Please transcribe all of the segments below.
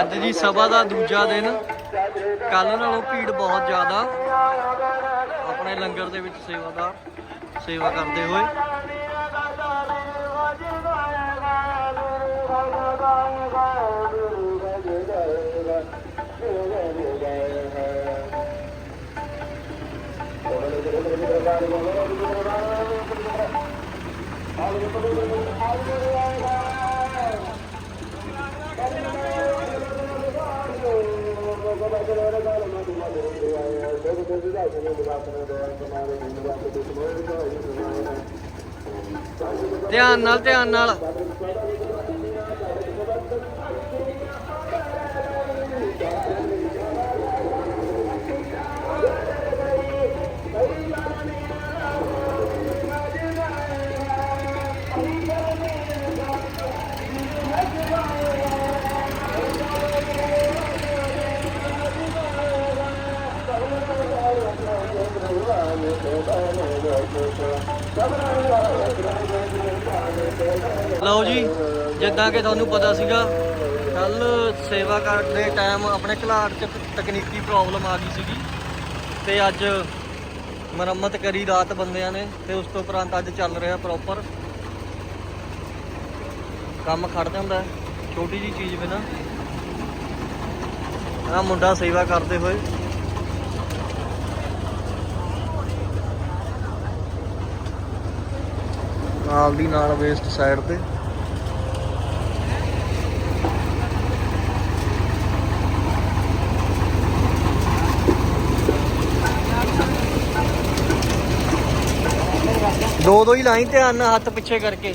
ਅੱਜ ਦੀ ਸਭਾ ਦਾ ਦੂਜਾ ਦਿਨ। ਕੱਲ ਨਾਲੋਂ ਭੀੜ ਬਹੁਤ ਜ਼ਿਆਦਾ। ਆਪਣੇ ਲੰਗਰ ਦੇ ਵਿੱਚ ਸੇਵਾ ਦਾ ਸੇਵਾ ਕਰਦੇ ਹੋਏ। ਧਿਆਨ ਨਾਲ ਧਿਆਨ ਨਾਲ ਲਓ ਜੀ ਜਿੱਦਾਂ ਕਿ ਤੁਹਾਨੂੰ ਪਤਾ ਸੀਗਾ, ਕੱਲ ਸੇਵਾ ਕਰਨ ਦੇ ਟਾਈਮ ਆਪਣੇ ਘਲਾੜ 'ਚ ਤਕਨੀਕੀ ਪ੍ਰੋਬਲਮ ਆ ਗਈ ਸੀਗੀ। ਤੇ ਅੱਜ ਮੁਰੰਮਤ ਕਰੀ ਰਾਤ ਬੰਦਿਆਂ ਨੇ ਤੇ ਉਸ ਤੋਂ ਉਪਰੰਤ ਅੱਜ ਚੱਲ ਰਿਹਾ ਪ੍ਰੋਪਰ ਕੰਮ ਖੜ ਜਾਂਦਾ ਛੋਟੀ ਜੀ ਚੀਜ਼ ਬਿਨਾ। ਆ ਮੁੰਡਾ ਸੇਵਾ ਕਰਦੇ ਹੋਏ। ਨਾਲ ਦੀ ਨਾਲ ਵੇਸਟ ਸਾਈਡ ਤੇ। ਦੋ ਦੋ ਹੀ ਲਾਈ ਧਿਆਨ ਨਾਲ ਹੱਥ ਪਿੱਛੇ ਕਰਕੇ।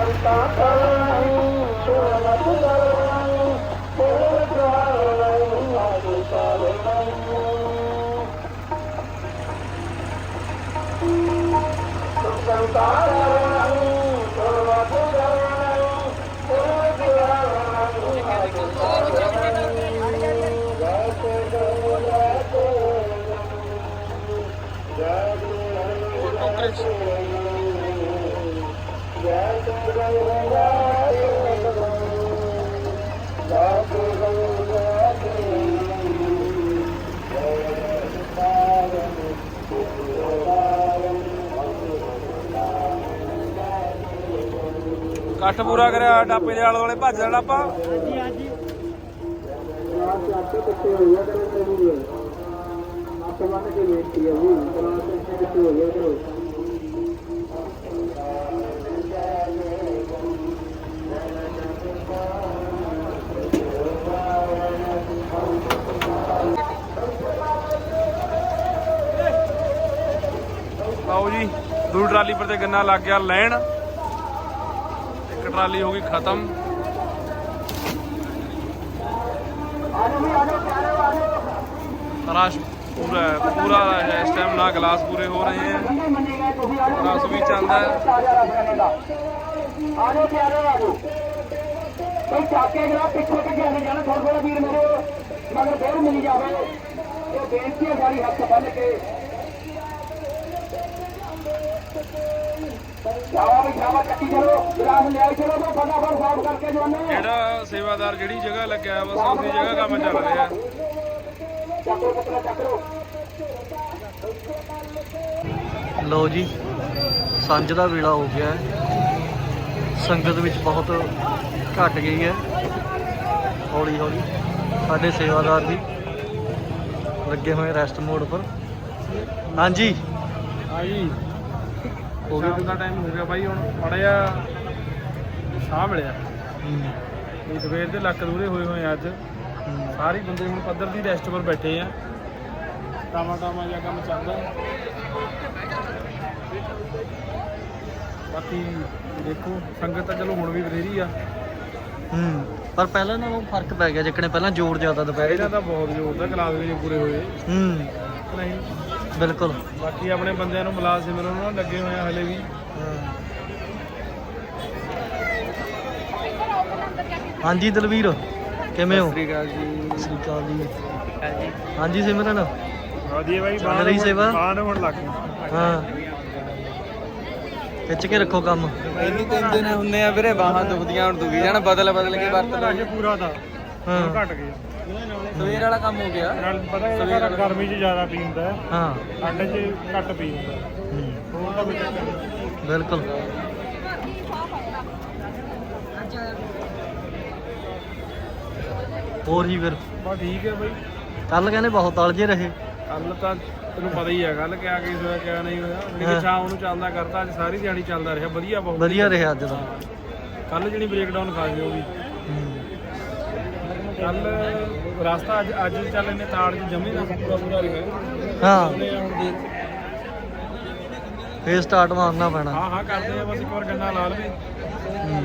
ਆਜੋ ਠੰਡਾ ਕੱਠ ਪੂਰਾ ਕਰਿਆ ਟਾਪੇ ਦੇ ਆਲੇ ਦੁਆਲੇ ਭੱਜ ਜਾਣਾ ਆਪਾਂ। ਆਪੇ ਕਿੱਥੇ ਹੋਈ ਆ ਮੰਨ ਕੇ ਵੇਖੀ ਆ ਜੀ ਕਲਾਸ ਵਿੱਚ ਕਿੱਥੇ ਹੋਈ ਆ ਕਰੋ ਦੂਰ ਟਰਾਲੀ ਪਰ ਤੇ ਗੰਨਾ ਲੱਗ ਗਿਆ ਲੈਣ। ਇੱਕ ਟਰਾਲੀ ਹੋ ਗਈ ਖਤਮ। ਰਸ਼ ਪੂਰਾ ਪੂਰਾ ਹੈ, ਇਸ ਟਾਈਮ ਨਾ ਗਲਾਸ ਪੂਰੇ ਹੋ ਰਹੇ ਹੈ। ਰਸ ਵੀ ਚੱਲਦਾ ਆਜੋ ਤੇ ਆਜੋ। ਕੋਈ ਚਾਕੇ ਜਰਾ ਪਿੱਛੇ ਪਿੱਛੇ ਨਹੀਂ ਜਾਣਾ ਥੋੜਾ ਥੋੜਾ ਵੀਰ ਮੇਰੇ, ਮਗਰ ਫੇਰ ਮਿਲ ਜਾਵੇ। ਇਹ ਬੇਨਤੀ ਹੈ ਸਾਰੀ ਹੱਥ ਬੰਨ ਕੇ ਸ਼ਾਵਾ ਵੀ ਸ਼ਾਵਾ ਚੱਕੀ ਚਲੋ ਗਲਾਸ ਲਿਆਈ ਚਲੋ ਤੇ ਫਟਾਫਟ ਸਾਫ਼ ਕਰਕੇ ਜਵਾਨੇ ਜਿਹੜਾ ਸੇਵਾਦਾਰ ਜਿਹੜੀ ਜਗ੍ਹਾ ਲੱਗਿਆ ਬਸ ਉਸੇ ਜਗ੍ਹਾ ਕੰਮ ਚੱਲ ਰਿਹਾ। ਚੱਕੋ ਲਓ ਜੀ ਸੰਜ ਦਾ ਵੇਲਾ ਹੋ ਗਿਆ ਹੈ। ਸੰਗਤ ਵਿੱਚ ਬਹੁਤ ਘਟ ਗਈ ਹੈ। ਹੌਲੀ ਹੌਲੀ ਸਾਡੇ ਸੇਵਾਦਾਰ ਵੀ ਲੱਗੇ ਹੋਏ ਰੈਸਟ ਮੋਡ ਪਰ ਹਾਂਜੀ। ਹਾਂਜੀ। ਹੋ ਸ਼ਾਮ ਦਾ ਟਾਈਮ ਹੋ ਗਿਆ ਬਾਈ ਹੁਣ ਮੜਿਆ ਸਾਹ ਮਿਲਿਆ। ਹੂੰ, ਇਹ ਸਵੇਰ ਦੇ ਲੱਕ ਦੂਰੇ ਹੋਏ ਹੋਏ ਆ ਅੱਜ। ਸਾਰੇ ਬੰਦੇ ਹੁਣ ਪੱਧਰ ਦੀ ਰੈਸਟ ਪਰ ਬੈਠੇ ਆ। ਟਾਮਾ ਟਾਮਾ ਜਿਹਾ ਕੰਮ ਚੱਲਦਾ ਬਾਕੀ ਦੇਖੋ ਸੰਗਤ ਤਾਂ ਚਲੋ ਹੁਣ ਵੀ ਬਥੇਰੀ ਆ। ਹੂੰ। ਪਰ ਪਹਿਲਾਂ ਨਾਲੋਂ ਫ਼ਰਕ ਪੈ ਗਿਆ ਜਿੱਕਣੇ ਪਹਿਲਾਂ ਜ਼ੋਰ ਜ਼ਿਆਦਾ ਦੁਪਹਿਰੇ ਦਾ ਤਾਂ ਬਹੁਤ ਜ਼ੋਰ ਦਾ ਕਲਾਸ ਵੀ ਪੂਰੇ ਹੋਏ। ਹੂੰ। ਨਹੀਂ ਬਿਲਕੁਲ। ਬਾਕੀ ਆਪਣੇ ਬੰਦਿਆਂ ਨੂੰ ਮਿਲਾ ਸਿਮਰਨ ਨਾਲ ਲੱਗੇ ਹੋਏ ਆ ਹਲੇ ਵੀ। ਹਾਂਜੀ ਦਲਵੀਰ ਕਿਵੇਂ ਹੋ? ਅਕਾਲ ਜੀ। ਸ੍ਰੀ ਅਕਾਲ ਜੀ। ਹਾਂਜੀ। ਸਿਮਰਨ। ਵਧੀਆ ਬਾਈ ਚੱਲ ਰਹੀ ਸੇਵਾ? ਬਾਹਰ ਹੁਣ ਲੱਗ ਹਾਂ। ਖਿੱਚ ਕੇ ਰੱਖੋ ਕੰਮ। ਇਹਨੂੰ ਤਿੰਨ ਦਿਨ ਹੁੰਨੇ ਆ ਵੀਰੇ ਬਾਹਾਂ ਦੁਖਦੀਆਂ ਹੁਣ ਦੁਖੀ ਜਾਣ ਬਦਲ ਬਦਲ ਕੇ ਵਰਤ ਲਓ। ਰਸ਼ ਪੂਰਾ ਦਾ। ਹਾਂ। ਘਟ ਗਿਆ। ਸਵੇਰ ਵਾਲਾ ਕੰਮ ਹੋ ਗਿਆ। ਨਾਲ ਪਤਾ ਹੈ ਗਰਮੀ 'ਚ ਜ਼ਿਆਦਾ ਪੀਂਦਾ ਹੈ। ਹਾਂ। ਠੰਡ 'ਚ ਘੱਟ ਪੀਂਦਾ ਹੂੰ, ਹੋਰ ਤਾਂ ਕੋਈ ਚੱਕਰ ਨਹੀਂ ਬਿਲਕੁਲ। ਹੋਰ ਜੀ ਫਿਰ? ਬਸ ਠੀਕ ਹੈ ਬਾਈ। ਕੱਲ ਕਹਿੰਦੇ ਬਹੁਤ ਤਲਜੇ ਰਹੇ। ਕੱਲ ਤਾਂ ਤੈਨੂੰ ਪਤਾ ਹੀ ਹੈ ਗੱਲ ਕਿਆ ਕੇਸ ਹੋਇਆ ਕਿਆ ਨਹੀਂ ਹੋਇਆ। ਹਾਂ। ਜਿਹੜੀ ਸ਼ਾਮ ਨੂੰ ਚੱਲਦਾ ਕਰਤਾ ਅੱਜ ਸਾਰੀ ਦਿਹਾੜੀ ਚੱਲਦਾ ਰਿਹਾ ਵਧੀਆ ਬਹੁਤ। ਵਧੀਆ ਰਿਹਾ ਅੱਜ ਦਾ ਕੱਲ ਜਿਹੜੀ ਬ੍ਰੇਕਡਾਊਨ ਖਾ ਗਈ ਉਹ ਵੀ। ਹੂੰ, ਕੱਲ ਰਸਤਾ ਅੱਜ ਅੱਜ ਚੱਲ ਇਹਨੇ ਤਾੜ ਚ ਜਮੀ ਦਾ ਪੂਰਾ ਪੂਰਾ ਰਿਹਾ। ਹਾਂ। ਉਹਨੇ ਹੁਣ ਦੇਖ। ਫੇਰ ਸਟਾਰਟ ਮਾਰਨਾ ਪੈਣਾ। ਹਾਂ ਹਾਂ ਕਰਦੇ ਆ ਬਸ ਇੱਕ ਵਾਰ ਗੰਨਾ ਲਾ ਲਵੇ। ਹੂੰ,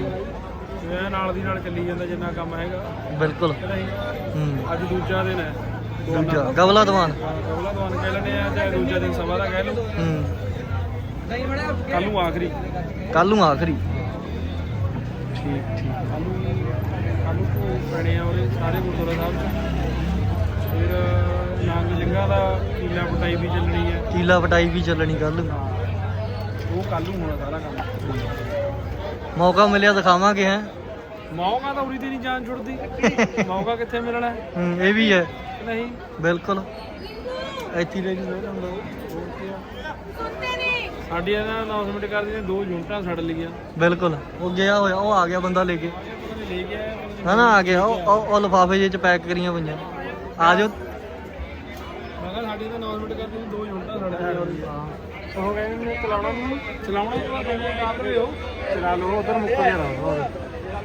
ਜਿਵੇਂ ਨਾਲ ਦੀ ਨਾਲ ਚੱਲੀ ਜਾਂਦਾ ਜਿੰਨਾ ਕੰਮ ਹੈਗਾ। ਬਿਲਕੁਲ। ਕਿ ਨਹੀਂ ਹੂੰ। ਅੱਜ ਦੂਜਾ ਦਿਨ ਹੈ। ਦੂਜਾ। ਗਵਲਾ ਦਵਾਨ। ਕਬਲਾ ਦਵਾਨ ਕਹਿ ਲੈਂਦੇ ਆ ਚਾਹੇ ਦੂਜਾ ਦਿਨ ਸਭਾ ਦਾ ਕਹਿ ਲਓ। ਹੂੰ। ਕੱਲ ਨੂੰ ਆਖਰੀ। ਕੱਲ ਨੂੰ ਆਖਰੀ। ਠੀਕ ਠੀਕ। ਪੈਣੇ ਆ ਉਹਦੇ ਸਾਰੇ ਗੁਰਦੁਆਰਾ ਸਾਹਿਬ ਚ। ਫਿਰ ਨਾਂਗ ਸਿੰਘਾਂ ਦਾ ਕੀਲਾ ਪਟਾਈ ਵੀ ਚੱਲਣੀ ਹੈ ਕੀਲਾ ਵਟਾਈ ਵੀ ਚੱਲਣੀ ਕੱਲ ਉਹ ਕੱਲ ਨੂੰ ਹੋਣਾ ਸਾਰਾ ਕੰਮ। ਮੌਕਾ ਮਿਲਿਆ ਦਿਖਾਵਾਂਗੇ ਹੈ। ਮੌਕਾ ਤਾਂ ਉਰੀ ਤੇ ਨਹੀਂ ਜਾਨ ਜੁੜਦੀ ਮੌਕਾ ਕਿੱਥੇ ਮਿਲਣਾ? ਹੈ ਇਹ ਵੀ ਹੈ। ਨਹੀਂ। ਬਿਲਕੁਲ। ਇੱਥੇ ਰਹਿ ਜੀ ਹੁੰਦਾ ਹੋਰ ਕੀ ਆ। ਸਾਡੀ ਇਹਨਾਂ ਅਨਾਉਂਸਮੈਂਟ ਕਰਦੀ ਨੇ ਦੋ ਯੂਨਿਟਾਂ ਛੱਡ ਲਈਆਂ। ਬਿਲਕੁਲ। ਉਹ ਗਿਆ ਹੋਇਆ ਉਹ ਆ ਗਿਆ ਬੰਦਾ ਲੈ ਕੇ। ਨੀ- ਨਾ ਆ ਗਿਆ ਉਹ ਉਹ- ਲਫਾਫੇ ਜਿਹੇ ਚ ਪੈਕ ਕਰੀਆਂ ਪਈਆਂ ਆ ਜਾਓ। ਮੈਂ ਕਿਹਾ ਸਾਡੀ ਤਾਂ ਅਨਾਉਂਸਮੈਂਟ ਕਰਦੀ ਨੇ ਦੋ ਯੂਨਿਟਾਂ ਛੱਡ ਲਈਆਂ ਉਹ ਕਹਿੰਦੇ ਨੇ ਚਲਾਉਣਾ ਨਹੀਂ ਚਲਾਉਣਾ ਹੀ ਨਹੀਂ ਕਰ ਰਹੇ ਹੋ। ਚਲਾ ਲਓ ਉਧਰ ਮੁੱਕ ਜਾਣਾ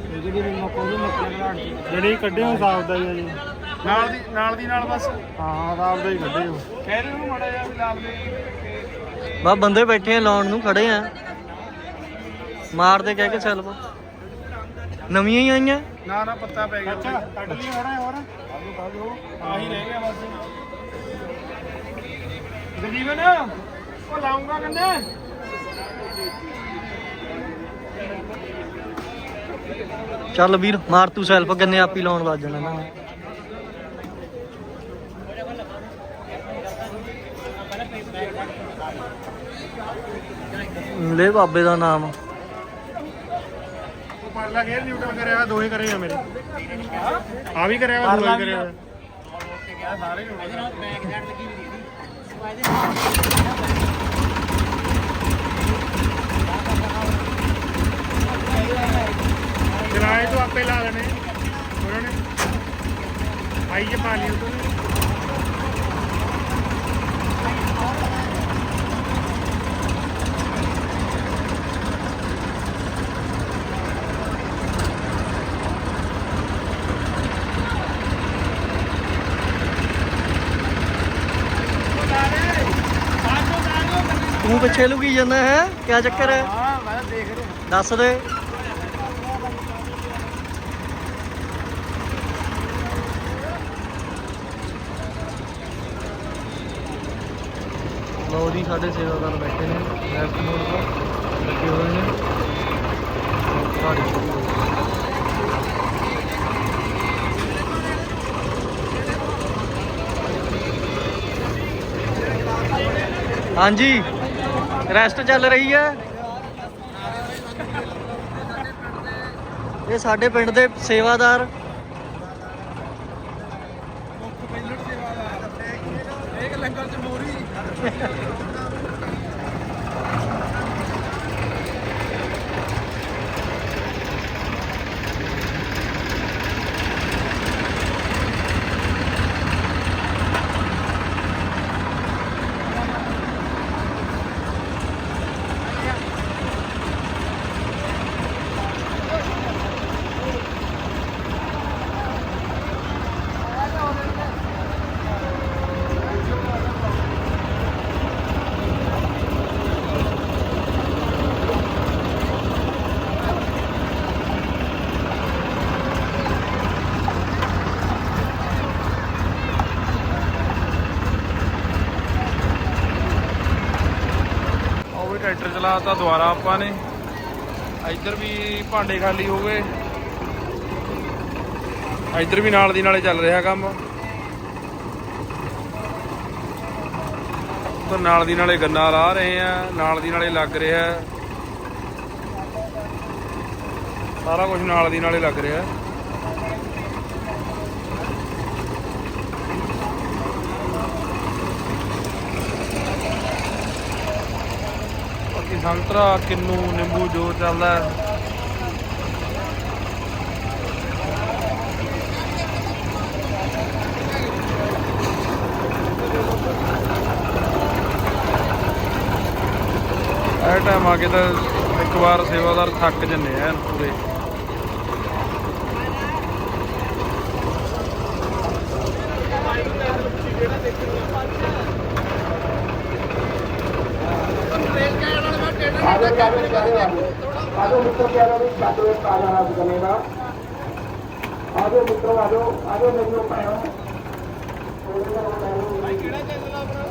ਜਿਹੜੀ ਵੀ ਮੁੱਕ ਉਹਨੂੰ ਮੁੱਕ ਜਾਣਾ ਜਿਹੜੀ ਕੱਢੇ ਹੋ ਸਾਫ਼ ਦਾ ਹੀ ਆ ਜੀ। ਨਾਲ ਦੀ ਨਾਲ ਦੀ ਨਾਲ ਬਸ। ਹਾਂ ਸਾਫ਼ ਦਾ ਹੀ ਕੱਢੇ ਹੋ ਕਹਿ ਰਹੇ ਨੂੰ ਮੜਾ ਜਾ ਵੀ ਲਾਲ ਦੇ ਬਾ ਬੰਦੇ ਬੈਠੇ ਆ ਲਾਉਣ ਨੂੰ ਖੜੇ ਆ। ਮਾਰਦੇ ਕਹਿ ਕੇ ਸੈਲਫ ਨਵੀਆਂ ਹੀ ਆਈਆਂ? ਨਾ ਨਾ ਪੱਤਾ ਪੈ ਗਿਆ। ਅੱਛਾ ਕੱਢ ਲਈ ਹੋਰ ਹੋਰ। ਆਲੂ ਖਾ ਲਓ ਆਹੀ ਰਹਿ ਗਿਆ ਬਸ। ਗਜੀਵਨ ਉਹ ਲਾਉਂਗਾ ਕੰਨੇ। ਚੱਲ ਵੀਰ ਮਾਰ ਤੂੰ ਸੈਲਫ ਗੰਨੇ ਆਪੀ ਲਾਉਣ ਲੱਗ ਜਾਣਾ ਇਹਨਾਂ ਨੇ। ਲੈ ਬਾਬੇ ਦਾ ਨਾਮ। ਪਰਲਾ ਗੇਰ ਨਿਊਟਰਲ ਕਰਿਆ ਹੋਇਆ, ਦੋਹੇ ਕਰੇ ਆ ਮੇਰੇ। ਆ ਵੀ ਕਰਿਆ ਹੋਇਆ, ਦੋਹੇ ਕਰਿਆ ਹੋਇਆ। ਕਿਰਾਏ ਤੋਂ ਆਪੇ ਲਾ ਲੈਣੇ। ਉਹਨਾਂ ਨੇ ਆਈ ਜੇ ਪਾ ਲਈ ਉਹ ਤੂੰ ਪਿੱਛੇ ਲੁਕੀ ਜਾਂਦਾ ਹੈ? ਕੀ ਚੱਕਰ ਹੈ? ਹਾਂ ਮੈਂ ਦੇਖ ਰਿਹਾ। ਦੱਸ ਦੇ। ਲਓ ਜੀ ਸਾਡੇ ਸੇਵਾਦਾਰ ਬੈਠੇ ਨੇ। ਲੈਫਟ ਮੋਡ ਪਰ ਲੱਗੇ ਹੋਏ ਨੇ। ਹਾਂਜੀ। ਰੈਸਟ ਚੱਲ ਰਹੀ ਹੈ ਇਹ ਸਾਡੇ ਪਿੰਡ ਦੇ ਸੇਵਾਦਾਰ ਵੀ ਟਰੈਕਟਰ ਦੁਬਾਰਾ ਆਪਾਂ ਨੇ। ਇੱਧਰ ਵੀ ਭਾਂਡੇ ਖਾਲੀ ਹੋ ਗਏ। ਇੱਧਰ ਵੀ ਨਾਲ ਦੀ ਨਾਲੇ ਚੱਲ ਰਿਹਾ ਕੰਮ। ਤਾਂ ਨਾਲ ਦੀ ਨਾਲੇ ਗੰਨਾ ਲਾ ਰਹੇ ਆ, ਨਾਲ ਦੀ ਨਾਲੇ ਲੱਗ ਰਿਹਾ। ਸਾਰਾ ਕੁਝ ਨਾਲ ਦੀ ਨਾਲੇ ਲੱਗ ਰਿਹਾ। ਸੰਤਰਾ, ਕਿੰਨੂ, ਨਿੰਬੂ ਜੋ ਚੱਲਦਾ ਹੈ। ਇਹ ਟਾਈਮ ਆ ਕੇ ਤਾਂ ਇੱਕ ਵਾਰ ਸੇਵਾਦਾਰ ਥੱਕ ਜੰਨੇ ਆ ਪੂਰੇ ਆਜੋ ਆਜੋ ਆਜੋ ਆਜੋ ਮਿੱਤਰ ਪਿਆਰੋ ਵੀ ਛੱਡ ਵੇ ਪਾ ਜਾਣਾ ਬਗਨੇ ਦਾ ਆਜੋ ਮਿੱਤਰੋ ਆਜੋ ਆਜੋ ਮੈਨੂੰ ਭੈਣੋ ਕਿਹੜਾ ਚੈਨਲ ਆਪਣਾ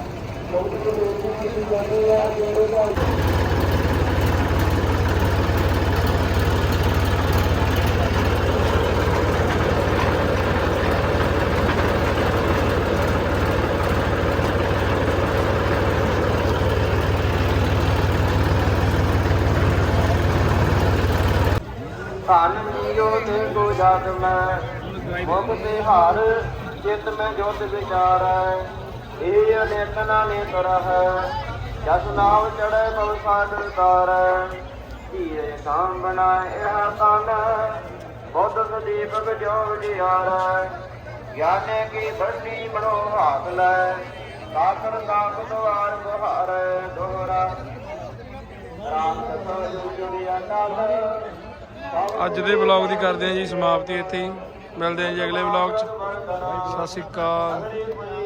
ਧਨ ਜੀਓ ਤੇ ਕੋ ਮੁਖ ਤੇ ਹਾਰ, ਚਿਤ ਮੈਂ ਜੋਤ ਵਿਚਾਰੈ ਇਹ ਅਨੇਕ ਨਾਨਕ ਰਹਿ ਜਸ ਨਾਮ ਚੜੈ ਭਵ ਸਾਗਰ ਤਾਰੈ ਧੀਰੇ ਕਾਮ ਬਣਾਏ ਇਹ ਤਨ। ਬੁੱਧ ਸਦੀਪਕ ਜੋ ਜਿਆਰੈ ਗਿਆਨੇ ਕੀ ਬੱਡੀ ਬੜੋ ਹਾਥ ਲੈ। ਸਾਖਰ ਸਾਖ ਦਵਾਰ ਬਹਾਰੈ ਦੋਹਰਾ ਰਾਮ ਕਥਾ ਜੋ ਜੁੜਿਆ ਨਾਲ ਅੱਜ ਦੇ ਵਲੌਗ ਦੀ ਕਰਦੇ ਹਾਂ ਜੀ ਸਮਾਪਤੀ ਇੱਥੇ ਹੀ। ਮਿਲਦੇ ਹਾਂ ਜੀ ਅਗਲੇ ਵਲੌਗ 'ਚ। ਸਤਿ ਸ਼੍ਰੀ ਅਕਾਲ।